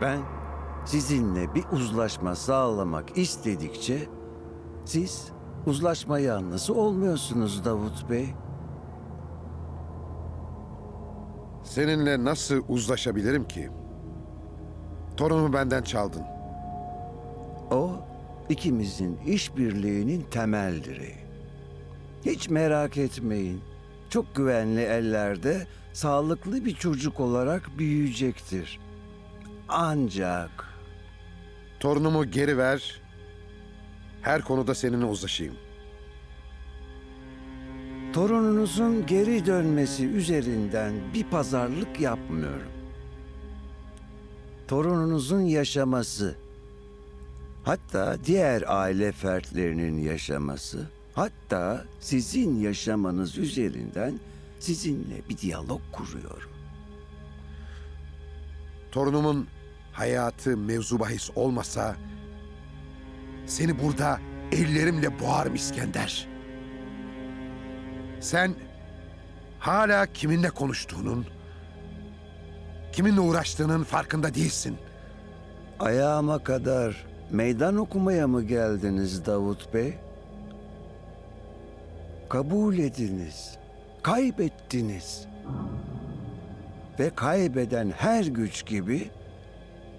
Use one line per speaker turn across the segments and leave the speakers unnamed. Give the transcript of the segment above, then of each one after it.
Ben sizinle bir uzlaşma sağlamak istedikçe siz uzlaşma yanlısı olmuyorsunuz Davut Bey.
Seninle nasıl uzlaşabilirim ki? Torunumu benden çaldın.
O ikimizin işbirliğinin temel direği. Hiç merak etmeyin. Çok güvenli ellerde sağlıklı bir çocuk olarak büyüyecektir. Ancak
Torunumu geri ver. Her konuda seninle uzlaşayım.
torununuzun geri dönmesi üzerinden bir pazarlık yapmıyorum. Torununuzun yaşaması, hatta diğer aile fertlerinin yaşaması, hatta sizin yaşamanız üzerinden sizinle bir diyalog kuruyorum.
Torunumun hayatı mevzu bahis olmasa seni burada ellerimle boğarım İskender. Sen hala kiminle konuştuğunun, kiminle uğraştığının farkında değilsin.
Ayağıma kadar meydan okumaya mı geldiniz Davut Bey? Kabul ediniz. Kaybettiniz. Ve kaybeden her güç gibi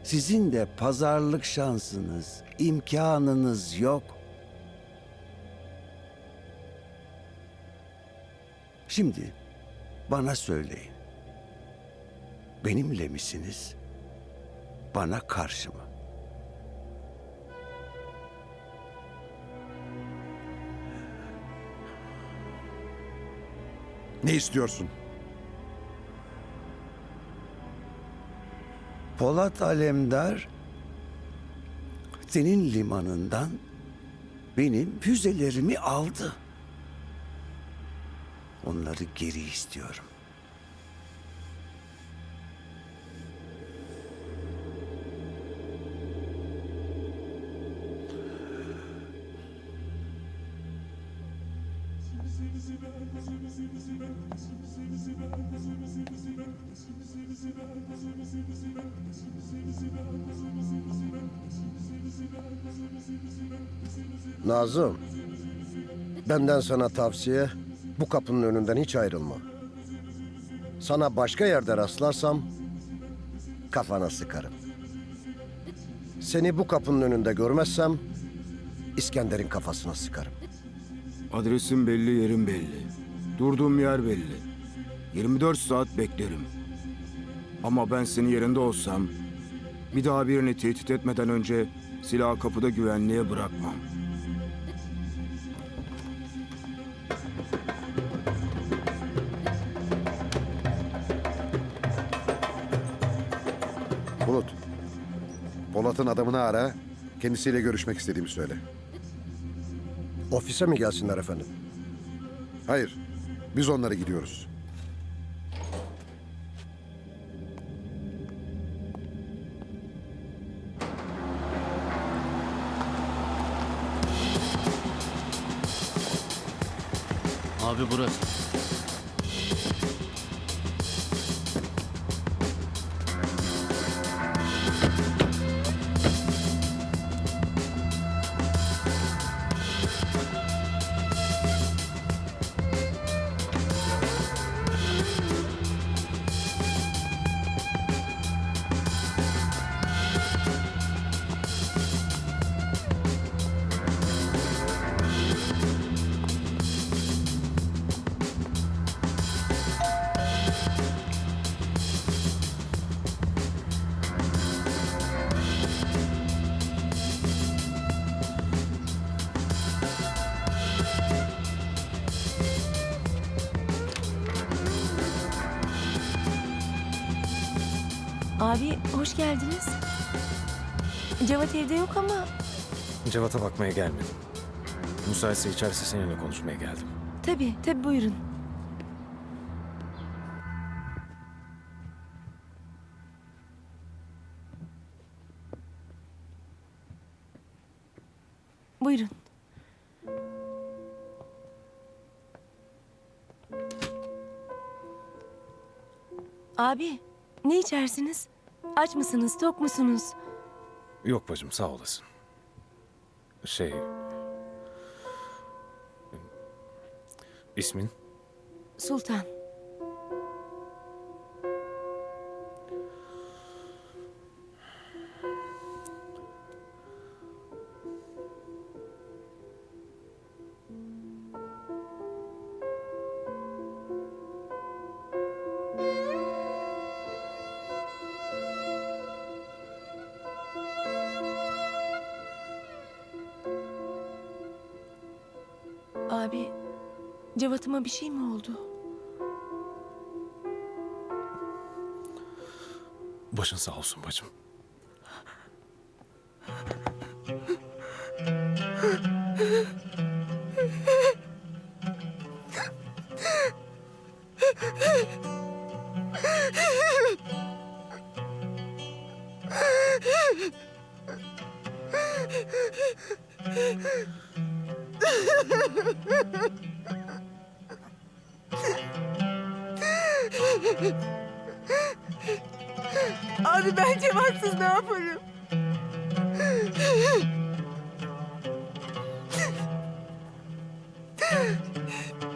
sizin de pazarlık şansınız, imkanınız yok. Şimdi bana söyleyin. Benimle misiniz? Bana karşı mı?
Ne istiyorsun?
Polat Alemdar senin limanından benim füzelerimi aldı. Onları geri istiyorum.
Nazım, benden sana tavsiye bu kapının önünden hiç ayrılma. Sana başka yerde rastlarsam kafana sıkarım. Seni bu kapının önünde görmezsem İskender'in kafasına sıkarım.
Adresim belli, yerim belli. Durduğum yer belli. 24 saat beklerim. Ama ben senin yerinde olsam bir daha birini tehdit etmeden önce silahı kapıda güvenliğe bırakmam.
Polat'ın adamını ara, kendisiyle görüşmek istediğimi söyle.
Ofise mi gelsinler efendim?
Hayır, biz onlara gidiyoruz.
Abi burası.
Abi hoş geldiniz. Cevat evde yok ama
Cevat'a bakmaya gelmedim. Müsaitse içerisi seninle konuşmaya geldim.
tabii tabii buyurun. Buyurun. Abi ne içersiniz? Aç mısınız, tok musunuz?
Yok bacım sağ olasın. Şey... İsmin?
Sultan. Cevat'ıma bir şey mi oldu?
Başın sağ olsun bacım.
Abi ben Cevat'sız ne yaparım?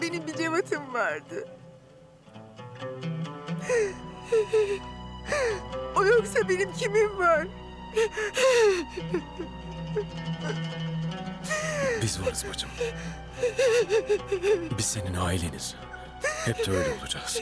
Benim bir Cevat'ım vardı. O yoksa benim kimim var?
Biz varız bacım. Biz senin aileniz. Hep de öyle olacağız.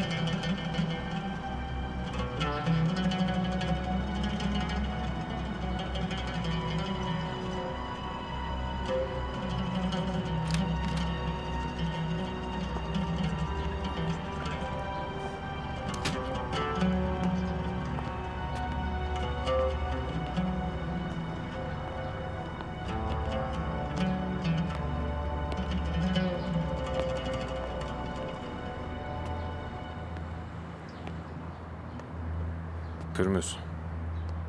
Pürmüz.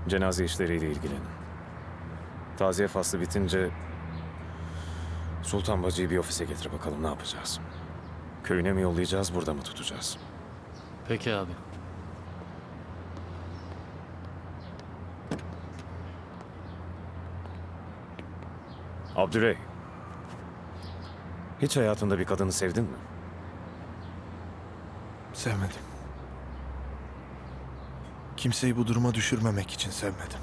Cenaze işleriyle ilgilenin. Taziye faslı bitince Sultan Bacı'yı bir ofise getir bakalım ne yapacağız. Köyüne mi yollayacağız, burada mı tutacağız?
Peki abi.
Abdürey. Hiç hayatında bir kadını sevdin mi?
Sevmedim. Kimseyi bu duruma düşürmemek için sevmedim.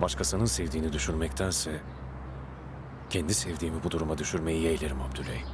Başkasının sevdiğini düşürmektense kendi sevdiğimi bu duruma düşürmeyi yeğlerim Abdüley.